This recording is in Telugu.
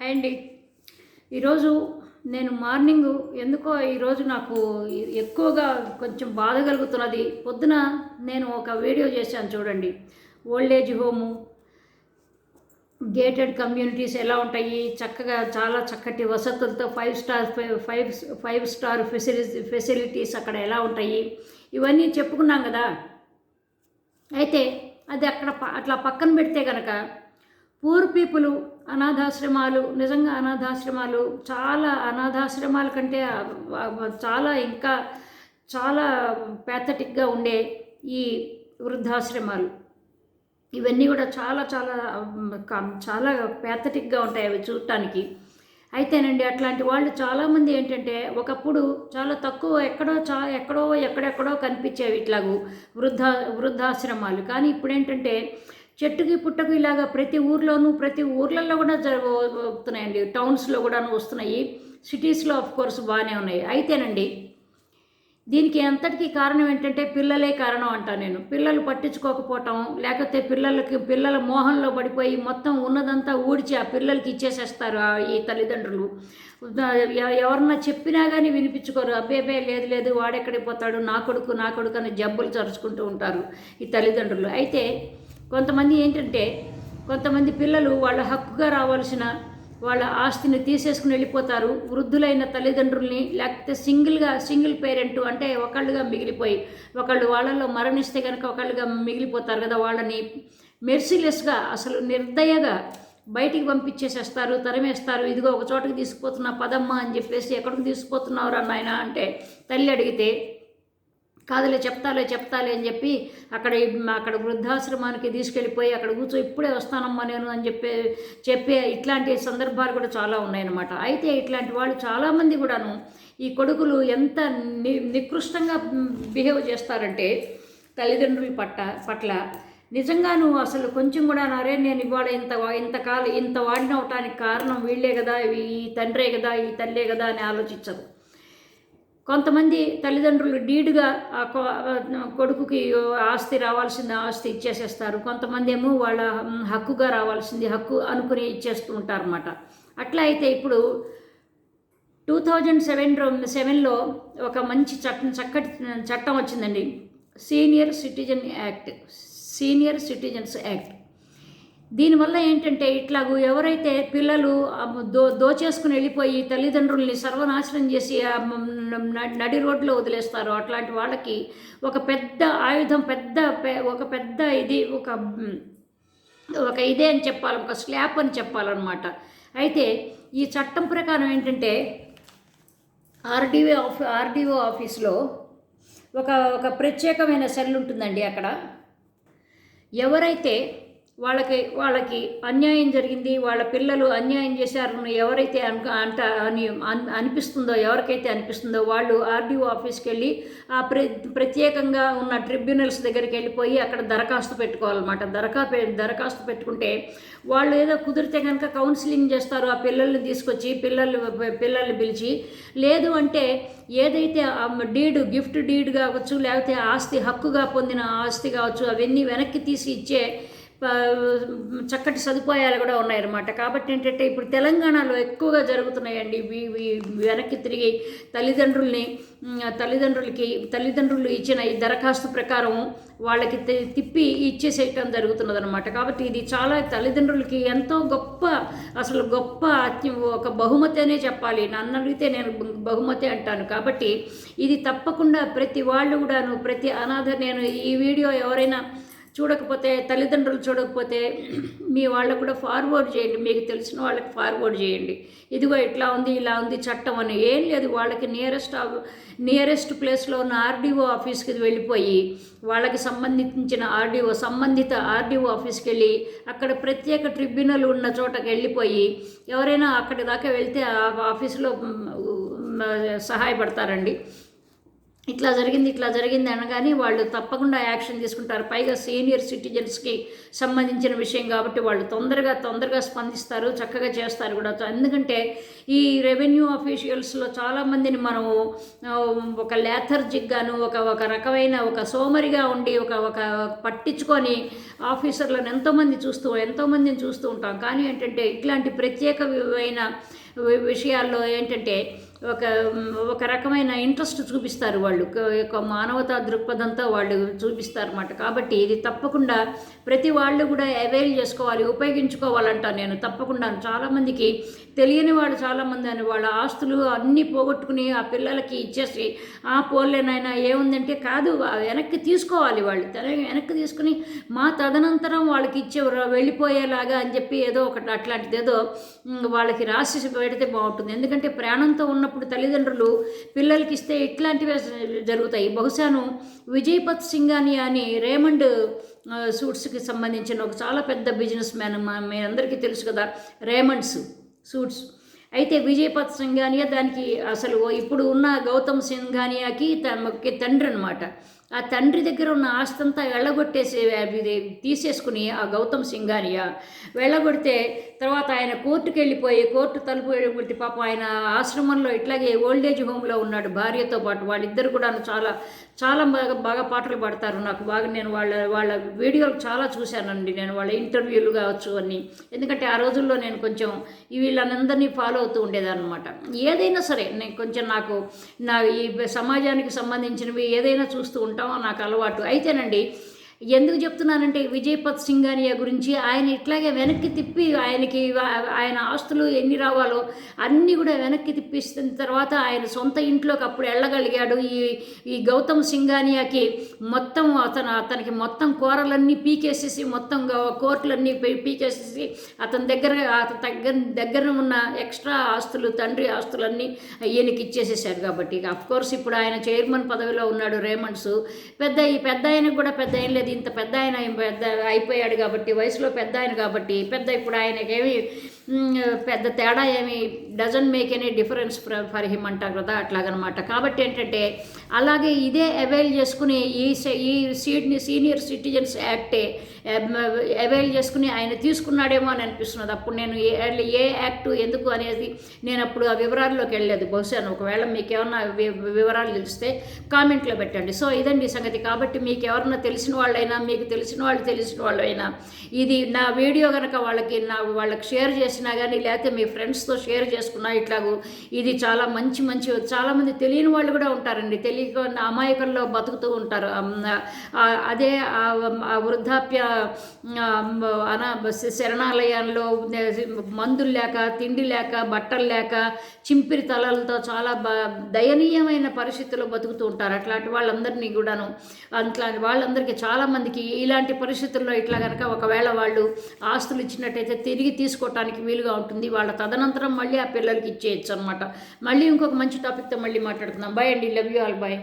హాయ్ అండి. ఈరోజు నేను మార్నింగ్ ఎందుకో ఈరోజు నాకు ఎక్కువగా కొంచెం బాధ కలుగుతున్నది. పొద్దున నేను ఒక వీడియో చేశాను చూడండి. Old age home gated communities ఎలా ఉంటాయి చక్కగా చాలా చక్కటి వసతులతో five star five five star facility facilities అక్కడ ఎలా ఉంటాయి ఇవన్నీ చెప్పుకున్నాం కదా. అయితే అది అక్కడ ప- అట్లా పక్కన పెడితే కనుక పూర్ పీపుల్ అనాథాశ్రమాలు నిజంగా అనాథాశ్రమాలు చాలా అనాథాశ్రమాల కంటే చాలా ఇంకా చాలా ప్యాథటిక్గా ఉండే ఈ వృద్ధాశ్రమాలు. ఇవన్నీ కూడా చాలా చాలా క- చాలా ప్యాథటిక్గా ఉంటాయి అవి చూడటానికి. అయితేనండి అట్లాంటి వాళ్ళు చాలామంది ఏంటంటే ఒకప్పుడు చాలా తక్కువ ఎక్కడో చా ఎక్కడో ఎక్కడెక్కడో కనిపించేవి ఇట్లాగూ వృద్ధ వృద్ధాశ్రమాలు. కానీ ఇప్పుడేంటంటే చెట్టుకి పుట్టకు ఇలాగా ప్రతి ఊర్లోనూ ప్రతి ఊర్లలో కూడా జరుగుతున్నాయండి టౌన్స్లో కూడా వస్తున్నాయి. సిటీస్లో ఆఫ్ కోర్స్ బాగానే ఉన్నాయి. అయితేనండి దీనికి అంతటికీ కారణం ఏంటంటే పిల్లలే కారణం అంటా నేను. పిల్లలు పట్టించుకోకపోవటం లేకపోతే పిల్లలకి పిల్లల మోహంలో పడిపోయి మొత్తం ఉన్నదంతా ఊడ్చి ఆ పిల్లలకి ఇచ్చేసేస్తారు ఆ ఈ తల్లిదండ్రులు. ఎవరన్నా చెప్పినా కానీ వినిపించుకోరు. అబ్బేబే లేదు లేదు వాడెక్కడికి పోతాడు? నా కొడుకు నా కొడుకు అని జబ్బులు చరుచుకుంటూ ఉంటారు ఈ తల్లిదండ్రులు. అయితే కొంతమంది ఏంటంటే కొంతమంది పిల్లలు వాళ్ళ హక్కుగా రావాల్సిన వాళ్ళ ఆస్తిని తీసేసుకుని వెళ్ళిపోతారు. వృద్ధులైన తల్లిదండ్రుల్ని లేకపోతే సింగిల్గా సింగిల్ పేరెంట్ అంటే ఒకళ్ళుగా మిగిలిపోయి ఒకళ్ళు వాళ్ళలో మరణిస్తే కనుక ఒకళ్ళుగా మిగిలిపోతారు కదా వాళ్ళని మెర్సిలెస్గా అసలు నిర్దయగా బయటికి పంపించేసేస్తారు తరిమేస్తారు. ఇదిగో ఒక చోటకి తీసుకుపోతున్నా పదమ్మ అని చెప్పేసి ఎక్కడికి తీసుకుపోతున్నావురా నాయన అంటే తల్లి అడిగితే కాదులే చెప్తాలే చెప్తాలే అని చెప్పి అక్కడ అక్కడ వృద్ధాశ్రమానికి తీసుకెళ్ళిపోయి అక్కడ కూర్చో ఇప్పుడే వస్తానమ్మా నేను అని చెప్పే చెప్పే ఇట్లాంటి సందర్భాలు కూడా చాలా ఉన్నాయన్నమాట. అయితే ఇట్లాంటి వాళ్ళు చాలామంది కూడాను ఈ కొడుకులు ఎంత ని నికృష్టంగా బిహేవ్ చేస్తారంటే తల్లిదండ్రుల పట్ట పట్ల నిజంగాను అసలు కొంచెం కూడా అరే నేను ఇవాళ ఇంత ఇంతకాలం ఇంత వాడిన అవటానికి కారణం వీళ్ళే కదా ఈ తండ్రే కదా ఈ తల్లే కదా అని ఆలోచించదు కొంతమంది తల్లిదండ్రులు డీడ్గా ఆ కొ- కొడుకుకి ఆస్తి రావాల్సింది ఆస్తి ఇచ్చేసేస్తారు. కొంతమంది ఏమో వాళ్ళ హక్కుగా రావాల్సింది హక్కు అనుకుని ఇచ్చేస్తూ ఉంటారన్నమాట. అట్లా అయితే ఇప్పుడు టూ థౌజండ్ సెవెన్ సెవెన్లో ఒక మంచి చట్టం చక్కటి చట్టం వచ్చిందండి. Senior citizen act. Senior citizens act. దీనివల్ల ఏంటంటే ఇట్లాగూ ఎవరైతే పిల్లలు దో దోచేసుకుని వెళ్ళిపోయి తల్లిదండ్రుల్ని సర్వనాశనం చేసి నడి రోడ్లో వదిలేస్తారో అట్లాంటి వాళ్ళకి ఒక పెద్ద ఆయుధం పెద్ద ఒక పెద్ద ఇది ఒక ఒక ఇదే అని చెప్పాలి ఒక స్లాబ్ అని చెప్పాలన్నమాట. అయితే ఈ చట్టం ప్రకారం ఏంటంటే ఆర్డీఓ ఆఫీ ఆర్డీఓ ఆఫీస్లో ఒక ఒక ప్రత్యేకమైన సెల్ ఉంటుందండి అక్కడ. ఎవరైతే వాళ్ళకి వాళ్ళకి అన్యాయం జరిగింది వాళ్ళ పిల్లలు అన్యాయం చేశారని ఎవరైతే అను అంట అని అనిపిస్తుందో ఎవరికైతే అనిపిస్తుందో వాళ్ళు ఆర్డీఓ ఆఫీస్కి వెళ్ళి ఆ ప్ర ప్రత్యేకంగా ఉన్న ట్రిబ్యునల్స్ దగ్గరికి వెళ్ళిపోయి అక్కడ దరఖాస్తు పెట్టుకోవాలన్నమాట. దరఖా దరఖాస్తు పెట్టుకుంటే వాళ్ళు ఏదో కుదిరితే కనుక కౌన్సిలింగ్ చేస్తారు ఆ పిల్లల్ని తీసుకొచ్చి పిల్లలు పిల్లల్ని పిలిచి. లేదు అంటే ఏదైతే డీడ్ గిఫ్ట్ డీడ్ కావచ్చు లేకపోతే ఆస్తి హక్కుగా పొందిన ఆస్తి కావచ్చు అవన్నీ వెనక్కి తీసి ఇచ్చే చక్కటి సదుపాయాలు కూడా ఉన్నాయన్నమాట. కాబట్టి ఏంటంటే ఇప్పుడు తెలంగాణలో ఎక్కువగా జరుగుతున్నాయండి వెనక్కి తిరిగి తల్లిదండ్రుల్ని తల్లిదండ్రులకి తల్లిదండ్రులు ఇచ్చిన ఈ దరఖాస్తు ప్రకారం వాళ్ళకి తిప్పి ఇచ్చేసేయటం జరుగుతున్నది అనమాట కాబట్టి ఇది చాలా తల్లిదండ్రులకి ఎంతో గొప్ప అసలు గొప్ప ఒక బహుమతి అనే చెప్పాలి. నన్ను అడిగితే నేను బహుమతి అంటాను. కాబట్టి ఇది తప్పకుండా ప్రతి వాళ్ళు కూడాను ప్రతి అనాథ నేను ఈ వీడియో ఎవరైనా చూడకపోతే తల్లిదండ్రులు చూడకపోతే మీ వాళ్ళకు కూడా ఫార్వర్డ్ చేయండి. మీకు తెలిసిన వాళ్ళకి ఫార్వర్డ్ చేయండి. ఇదిగో ఇట్లా ఉంది ఇలా ఉంది చట్టం అని. ఏం లేదు వాళ్ళకి నియరెస్ట్ నియరెస్ట్ ప్లేస్లో ఉన్న ఆర్డీఓ ఆఫీస్కి వెళ్ళిపోయి వాళ్ళకి సంబంధించిన ఆర్డీఓ సంబంధిత ఆర్డీఓ ఆఫీస్కి వెళ్ళి అక్కడ ప్రత్యేక ట్రిబ్యునల్ ఉన్న చోటకి వెళ్ళిపోయి ఎవరైనా అక్కడి దాకా వెళ్తే ఆ ఆఫీసులో సహాయపడతారండి. ఇట్లా జరిగింది ఇట్లా జరిగింది అనగానే వాళ్ళు తప్పకుండా యాక్షన్ తీసుకుంటారు. పైగా సీనియర్ సిటిజన్స్కి సంబంధించిన విషయం కాబట్టి వాళ్ళు తొందరగా తొందరగా స్పందిస్తారు చక్కగా చేస్తారు కూడా. ఎందుకంటే ఈ రెవెన్యూ అఫీషియల్స్లో చాలామందిని మనం ఒక లేథర్జిక్ గాను ఒక ఒక రకమైన ఒక సోమరిగా ఉండి ఒక ఒక పట్టించుకొని ఆఫీసర్లను ఎంతోమంది చూస్తూ ఎంతోమందిని చూస్తూ ఉంటాం. కానీ ఏంటంటే ఇట్లాంటి ప్రత్యేకమైన విషయాల్లో ఏంటంటే ఒక ఒక రకమైన ఇంట్రెస్ట్ చూపిస్తారు వాళ్ళు. ఒక- మానవతా దృక్పథంతో వాళ్ళు చూపిస్తారు అన్నమాట కాబట్టి ఇది తప్పకుండా ప్రతి వాళ్ళు కూడా అవైల్ చేసుకోవాలి ఉపయోగించుకోవాలంట నేను తప్పకుండా. చాలామందికి తెలియని వాళ్ళు చాలామంది అని వాళ్ళ ఆస్తులు అన్నీ పోగొట్టుకుని ఆ పిల్లలకి ఇచ్చేసి ఆ పోలేనైనా ఏముందంటే కాదు వెనక్కి తీసుకోవాలి వాళ్ళు. వెనక్కి తీసుకుని మా తదనంతరం వాళ్ళకి ఇచ్చే వెళ్ళిపోయేలాగా అని చెప్పి ఏదో ఒకటి అట్లాంటిది ఏదో వాళ్ళకి రాసి పెడితే బాగుంటుంది. ఎందుకంటే ప్రాణంతో ఉన్న ఉన్నప్పుడు తల్లిదండ్రులు పిల్లలకి ఇస్తే ఇట్లాంటివి జరుగుతాయి. బహుశాను విజయపత్ సింగాని అని రేమండ్ సూట్స్కి సంబంధించిన ఒక చాలా పెద్ద బిజినెస్ మ్యాన్ మీ అందరికీ తెలుసు కదా రేమండ్స్ సూట్స్. అయితే విజయపత్ సింఘానియా దానికి అసలు ఇప్పుడు ఉన్న గౌతమ్ సింఘానియాకి తనకి తండ్రి అనమాట ఆ తండ్రి దగ్గర ఉన్న ఆస్తంతా వెళ్ళగొట్టేసి అది తీసేసుకుని ఆ గౌతమ్ సింఘానియా వెళ్ళగొడితే తర్వాత ఆయన కోర్టుకు వెళ్ళిపోయి కోర్టు తలుపు వెళ్ళి పాపం ఆయన ఆశ్రమంలో ఇట్లాగే ఓల్డేజ్ హోమ్లో ఉన్నాడు భార్యతో పాటు. వాళ్ళిద్దరు కూడా చాలా చాలా బాగా బాగా పాటలు పాడతారు. నాకు బాగా నేను వాళ్ళ వాళ్ళ వీడియోలు చాలా చూశానండి. నేను వాళ్ళ ఇంటర్వ్యూలు కావచ్చు అన్ని. ఎందుకంటే ఆ రోజుల్లో నేను కొంచెం వీళ్ళందరినీ వీళ్ళనందరినీ ఫాలో అవుతూ ఉండేదన్నమాట. ఏదైనా సరే నేను కొంచెం నాకు నా ఈ సమాజానికి సంబంధించినవి ఏదైనా చూస్తూ ఉంటాం నాకు అలవాటు అయితేనండి ఎందుకు చెప్తున్నానంటే విజయపత్ సింఘానియా గురించి ఆయన ఇట్లాగే వెనక్కి తిప్పి ఆయనకి ఆయన ఆస్తులు ఎన్ని రావాలో అన్నీ కూడా వెనక్కి తిప్పిస్తున్న తర్వాత ఆయన సొంత ఇంట్లోకి అప్పుడు వెళ్ళగలిగాడు. ఈ ఈ గౌతమ్ సింఘానియాకి మొత్తం అతను అతనికి మొత్తం కూరలన్నీ పీకేసేసి మొత్తం కోర్టులన్నీ పీకేసేసి అతని దగ్గర అతని దగ్గర దగ్గర ఉన్న ఎక్స్ట్రా ఆస్తులు తండ్రి ఆస్తులన్నీ ఈయనకి ఇచ్చేసేసారు కాబట్టి. అఫ్ కోర్స్ ఇప్పుడు ఆయన చైర్మన్ పదవిలో ఉన్నాడు రేమండ్స్. పెద్ద ఈ పెద్ద ఆయనకు కూడా పెద్ద ఏం లేదు. ఇంత పెద్ద ఆయన అయి- పెద్ద అయిపోయాడు కాబట్టి వయసులో పెద్ద ఆయన కాబట్టి పెద్ద ఇప్పుడు ఆయనకేమి మ్, పెద్ద తేడా ఏమి? Doesn't make any difference for him అంటారు కదా అట్లాగనమాట. కాబట్టి ఏంటంటే అలాగే ఇదే అవైల్ చేసుకుని ఈ ఈ సీడ్ని సీనియర్ సిటిజన్స్ యాక్టే అవైల్ చేసుకుని ఆయన తీసుకున్నాడేమో అని అనిపిస్తున్నది. అప్పుడు నేను ఏ ఏ యాక్ట్ ఎందుకు అనేది నేను అప్పుడు ఆ వివరాల్లోకి వెళ్ళలేదు. బహుశా ఒకవేళ మీకు ఏమన్నా వి- వివరాలు తెలిస్తే కామెంట్లో పెట్టండి. సో ఇదండి సంగతి. కాబట్టి మీకు ఎవరన్నా తెలిసిన వాళ్ళైనా మీకు తెలిసిన వాళ్ళు తెలిసిన వాళ్ళైనా ఇది నా వీడియో కనుక వాళ్ళకి నా వాళ్ళకి షేర్ చేసి చేసినా కానీ లేకపోతే మీ ఫ్రెండ్స్తో షేర్ చేసుకున్నా ఇట్లాగూ ఇది చాలా మంచి మంచి చాలామంది తెలియని వాళ్ళు కూడా ఉంటారండి. తెలియక అమాయకంలో బతుకుతూ ఉంటారు. అదే వృద్ధాప్య అనా శరణాలయాల్లో మందులు లేక తిండి లేక బట్టలు లేక చింపిరి తలలతో చాలా బ దయనీయమైన పరిస్థితుల్లో బతుకుతూ ఉంటారు. అట్లాంటి వాళ్ళందరినీ కూడాను అట్లాంటి వాళ్ళందరికీ చాలామందికి ఇలాంటి పరిస్థితుల్లో ఇట్లా కనుక ఒకవేళ వాళ్ళు ఆస్తులు ఇచ్చినట్టయితే తిరిగి తీసుకోవటానికి వీలుగా ఉంటుంది. వాళ్ళ తదనంతరం మళ్ళీ ఆ పిల్లలకి ఇచ్చేయచ్చు అనమాట మళ్ళీ ఇంకొక మంచి టాపిక్తో మళ్ళీ మాట్లాడుకుందాం. బాయ్ అండి. Love you all bye